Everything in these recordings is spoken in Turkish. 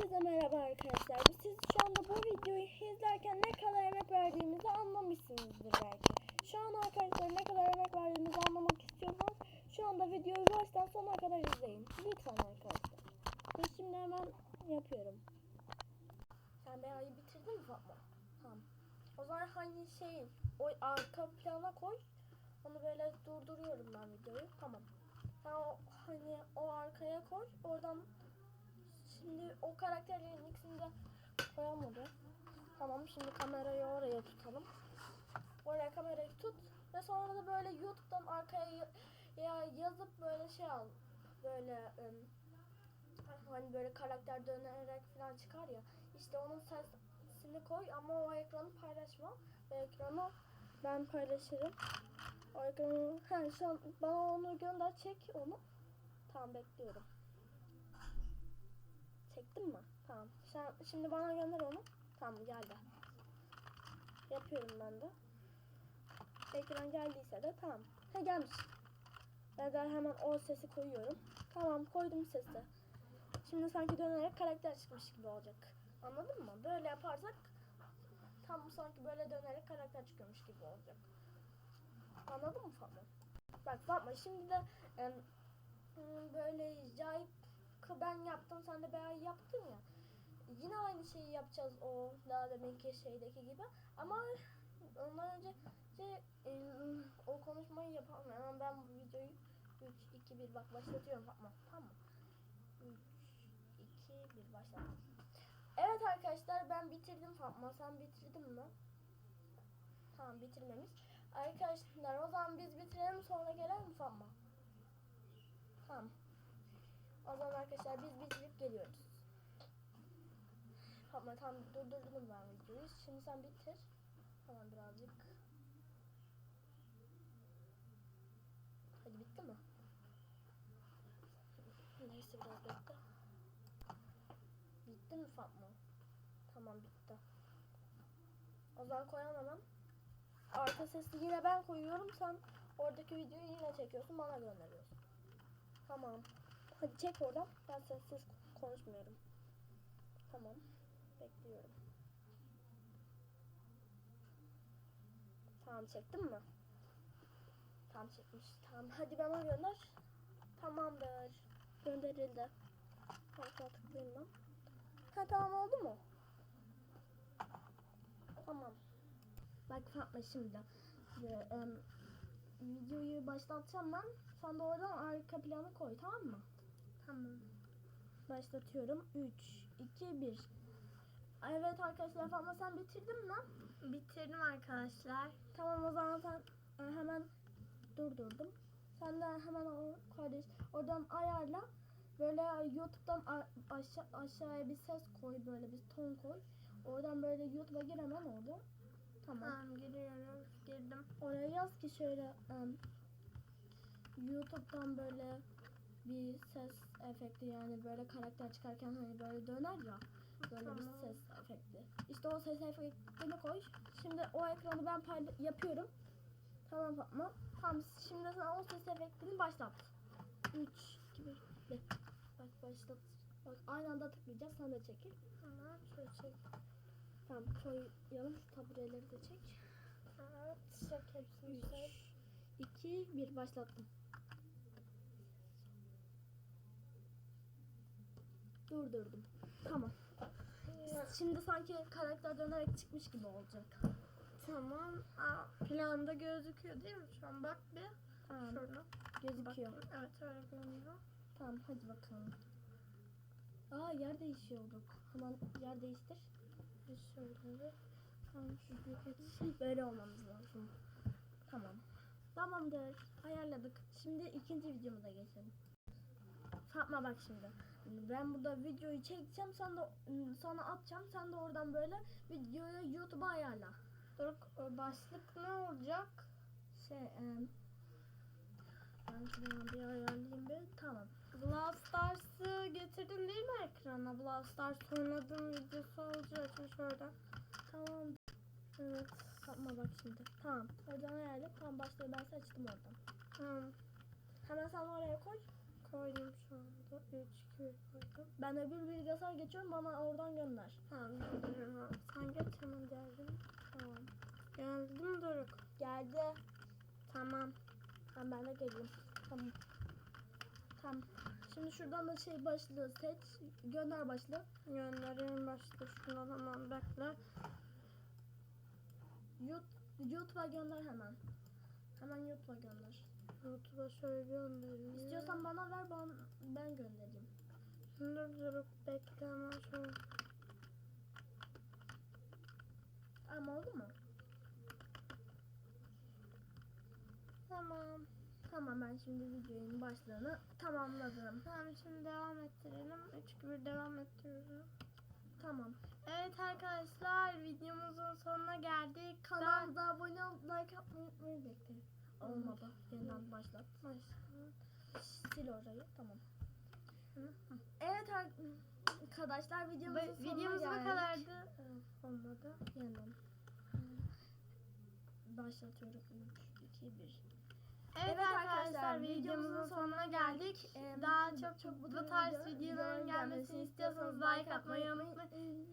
Herkese merhaba arkadaşlar. Siz şu anda bu videoyu izlerken ne kadar emek verdiğimizi anlamışsınızdır belki. Şu an arkadaşlar ne kadar emek verdiğimizi anlamak istiyorsanız şu anda videoyu baştan sona kadar izleyin. Lütfen arkadaşlar. Ve şimdi hemen yapıyorum. Sen Beya'yı bitirdin mi Fatma? Tamam. O zaman hani şey o arka plana koy. Onu böyle durduruyorum ben videoyu. Tamam. Sen o hani o arkaya koy. Oradan Şimdi o karakterlerin ikisini de koyamadı. Tamam şimdi kamerayı oraya tutalım. Oraya kamerayı tut ve sonra da böyle YouTube'dan arkaya ya- ya yazıp böyle şey al. Böyle hani böyle karakter dönerek falan çıkar ya. İşte onun sesini koy ama o ekranı paylaşma. O ekranı ben paylaşırım. O ekranı he, şu an bana onu gönder çek onu. Tamam bekliyorum. Çektin mi? Tamam. Sen, şimdi bana gönder onu. Tamam geldi. Yapıyorum ben de. Ekran geldiyse de tamam. Ha gelmiş. Ben de hemen o sesi koyuyorum. Tamam koydum sesi. Şimdi sanki dönerek karakter çıkmış gibi olacak. Anladın mı? Böyle yaparsak tam sanki böyle dönerek karakter çıkıyormuş gibi olacak. Anladın mı Fatma? Bak Fatma şimdi de hmm, böyle Jai ben yaptım sen de Beya'yı yaptın ya. Yine aynı şeyi yapacağız o daha deminki şeydeki gibi. Ama ondan önce şey, em, o konuşmayı yapalım. Hemen ben bu videoyu 3, 2, 1 bak başlatıyorum Fatma. Tamam mı? 3, 2, 1 başlattım. Evet arkadaşlar ben bitirdim Fatma. Sen bitirdin mi? Tamam bitirmemiş. Arkadaşlar o zaman biz bitirelim sonra gelelim Fatma. Tamam. O zaman arkadaşlar biz bitirip geliyoruz. Fatma tam durdurdum ben videoyu. Şimdi sen bitir. Tamam birazcık. Hadi bitti mi? Neyse biraz bekle. Bitti mi Fatma? Tamam bitti. O zaman koyalım hemen. Arka sesi yine ben koyuyorum. Sen oradaki videoyu yine çekiyorsun. Bana gönderiyorsun. Tamam. Hadi çek oradan. Ben sessiz konuşmuyorum. Tamam. Bekliyorum. Tamam çektin mi? Tamam çekmiş. Tamam hadi bana gönder. Tamamdır. Gönderildi. Harika tıklayayım ben. Ha tamam oldu mu? Tamam. Bak Fatma şimdi. Ee, videoyu başlatacağım ben. Sen de oradan arka planı koy tamam mı? Tamam. Başlatıyorum. 3, 2, 1. Evet arkadaşlar Fatma sen bitirdin mi? Bitirdim arkadaşlar. Tamam o zaman sen e, hemen durdurdum. Sen de hemen o kardeş oradan ayarla. Böyle YouTube'dan aşağı aşağıya bir ses koy böyle bir ton koy. Oradan böyle YouTube'a gir hemen orada. Tamam. Tamam giriyorum. Girdim. Oraya yaz ki şöyle em, YouTube'dan böyle bir ses efekti yani böyle karakter çıkarken hani böyle döner ya böyle bir ses efekti. İşte o ses efektini koy. Şimdi o ekranı ben yapıyorum. Tamam Fatma. Tamam şimdi sen o ses efektini başlat. 3, 2, 1, Bak başlat. Bak aynı anda tıklayacağız. Sen de çekil. Tamam. Şöyle çek. Tamam koyalım şu tabureleri de çek. Evet. Çek hepsini. 3, 2, 1 başlattım. Durdurdum. Tamam. Şimdi sanki karakter dönerek çıkmış gibi olacak. Tamam. Aa, planda gözüküyor değil mi şu an? Bak bir. Tamam. Şurada. Gözüküyor. Bak, evet öyle görünüyor. Tamam hadi bakalım. Aa yer değişiyorduk. Hemen yer değiştir. Bir şöyle. Tamam şu Böyle olmamız lazım. Tamam. Tamamdır. Ayarladık. Şimdi ikinci videomuza geçelim. Fatma bak şimdi. Ben burada videoyu çekeceğim. Sen de sana atacağım. Sen de oradan böyle videoyu YouTube'a ayarla. Dur o başlık ne olacak? Şey em, ben şunu bir ayarlayayım bir. Tamam. Brawl Stars'ı getirdin değil mi ekrana? Brawl Stars oynadığım videosu olacak mı şöyle? Tamam. Evet. Fatma bak şimdi. Tamam. Oradan ayarla. Tamam başlayı ben seçtim oradan. Tamam. Hemen sen oraya koy. Koydum şu anda. 3, 2, 1 koydum. Ben öbür bilgisayara geçiyorum bana oradan gönder. Tamam gönderiyorum. Sen geç hemen geldim. Tamam. Geldim Doruk. Geldi. Tamam. Ben ben de geleyim. Tamam. Tamam. Şimdi şuradan da şey başlığı seç. Gönder başlığı. Gönderiyorum başta şundan hemen bekle. Yut, YouTube'a gönder hemen. Hemen YouTube'a gönder. YouTube'a şöyle göndereyim. İstiyorsan bana ver ben, ben göndereyim. Dur Doruk bekle hemen şöyle. Ama oldu mu? Tamam. Tamam ben şimdi videonun başlığını tamamladım. Tamam şimdi devam ettirelim. 3, 2, 1 devam ettiriyorum. Tamam. Evet arkadaşlar videomuzun sonuna geldik. Kanalda abone ol, like atmayı unutmayın. Olmadı. Yeniden başlat. Sil orayı. Tamam. Evet arkadaşlar videomuzun Ve sonuna videomuz geldik. kadardı. Olmadı. Yeniden. Başlatıyorum. 3, 2, 1. Evet, arkadaşlar videomuzun sonuna geldik. Ee, Daha çok çok bu tarz video- videoların gelmesini istiyorsanız like atmayı unutmayın.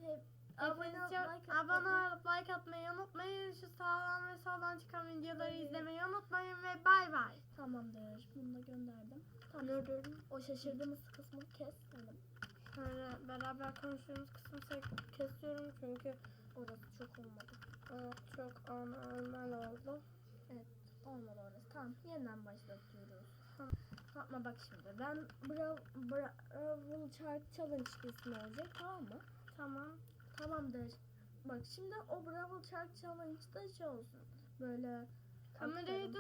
Abone, like abone olup like atmayı unutmayın. Şu sağdan ve soldan çıkan videoları izlemeyi unutmayın ve bay bay. Tamamdır. Bunu da gönderdim. Tamam. O şaşırdığımız kısmı kes. Tamam. Şöyle beraber konuştuğumuz kısmı kesiyorum çünkü Orası çok olmadı. evet, çok anormal oldu. Olmadı orası. Tamam. Yeniden başlatıyoruz. Tamam. Fatma bak şimdi. Ben Brawl Bra Brawl Challenge ismi olacak. Tamam mı? Tamam. Tamamdır. Bak şimdi o Brawl Shark Challenge'da şey olsun. Böyle Kamerayı gibi.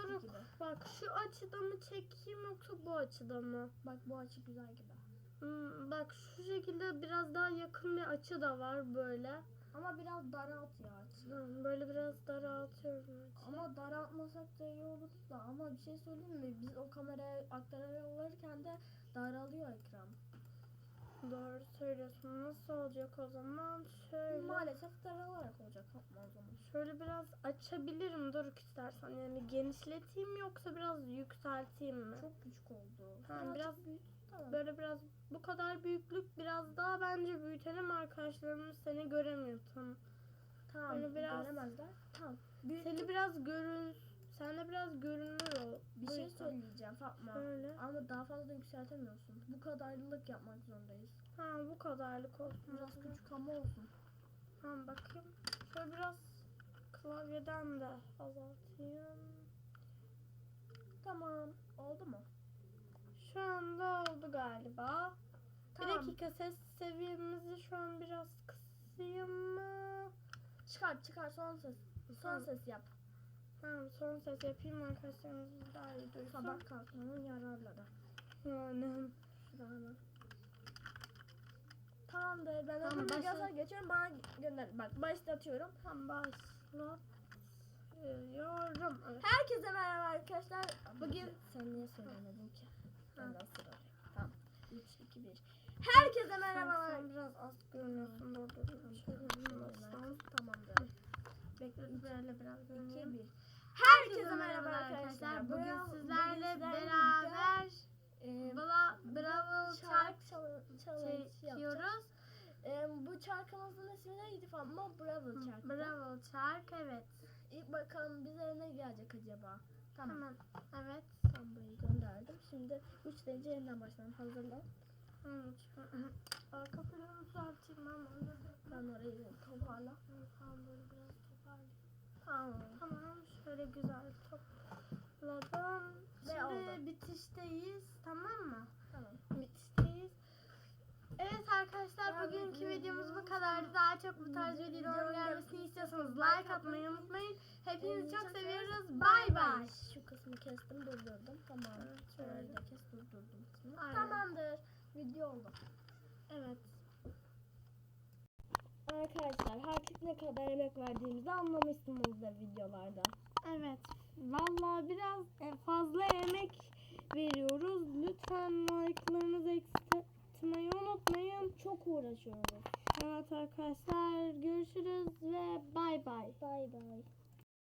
Bak şu açıda mı çekeyim yoksa bu açıda mı? Bak bu açı güzel gibi. Hmm, bak şu şekilde biraz daha yakın bir açı da var böyle. Ama biraz daralt ya açı. Hmm, Böyle biraz daraltıyorum açıyı. Ama daraltmasak da iyi olur da ama bir şey söyleyeyim mi? Biz o kameraya aktarırken de daralıyor ekran. Doğru söylüyorsun. Nasıl olacak o zaman? Şöyle. Maalesef daralarak olacak Fatma o zaman. Şöyle biraz açabilirim Doruk istersen. Yani genişleteyim yoksa biraz yükselteyim mi? Çok küçük oldu. Ha, Birazcık biraz büyüt. Tamam. Böyle biraz bu kadar büyüklük biraz daha bence büyütelim arkadaşlarımız seni göremiyor tam. tamam. böyle biraz- Göremezler. Tamam. Büyüt. Seni biraz görün sen de biraz görünür ol. Bir şey söyleyeceğim Fatma. Şöyle. Ama daha fazla yükseltemiyorsun. Bu kadarlık yapmak zorundayız. Ha bu kadarlık olsun. Biraz küçük ama olsun. Tamam bakayım. Şöyle biraz klavyeden de azaltayım. Tamam. Oldu mu? Şu anda oldu galiba. Bir Tamam. dakika ses seviyemizi şu an biraz kısayım mı? Çıkar çıkar son ses. Son Tamam. ses yap. Tamam son ses yapayım arkadaşlarımız daha iyi duysun. Sabah kalkmanın yararları. Yani. Şurada. Tamamdır. Ben Tamam, başla. bilgisayara geçiyorum. Bana gönder. Bak başlatıyorum. Tam başlatıyorum. Evet. Herkese merhaba arkadaşlar. Bugün sen niye söylemedin ki? Ben de. Tamam. 3 2 1. Herkese Sen, merhaba. sen biraz az görünüyorsun. Bir bassam. Tamamdır. Bekle. Böyle biraz 2 görünüyor. 1. Arkadaşlar. Bugün sizlerle beraber e, Bla Bravo challenge yapacağız. çekiyoruz. E, bu çarkımızın ismi neydi falan? Ama Bravo çark. Bravo Çark evet. İlk bakalım bize ne gelecek acaba? Tamam. Hemen evet. Tam burayı gönderdim. Şimdi 3 derece yeniden başlayalım. Hazırlan. Tamam, Arka planı düzelteyim ben onu. Ben orayı toparla. Tamam böyle biraz toparlayayım. Tamam. Tamam şöyle güzel topladım. Ve Şimdi oldu. bitişteyiz tamam mı? Tamam. Bitişteyiz. Evet arkadaşlar Ya bugünkü video- videomuz bu kadardı. Daha çok bu tarz Video- videoların gelmesini istiyorsanız like atmayı unutmayın. Hepinizi çok çok seviyoruz. Bay bay. Şu kısmı kestim durdurdum. Tamam. Evet, Şöyle de kes durdurdum. Aynen. Tamamdır. Video oldu. Evet. Arkadaşlar artık ne kadar emek verdiğimizi anlamışsınızdır videolarda. Evet. Vallahi biraz e, fazla emek veriyoruz. Lütfen like'larınızı eksiltmeyi unutmayın. Çok uğraşıyoruz. Evet arkadaşlar görüşürüz ve bay bay. Bay bay.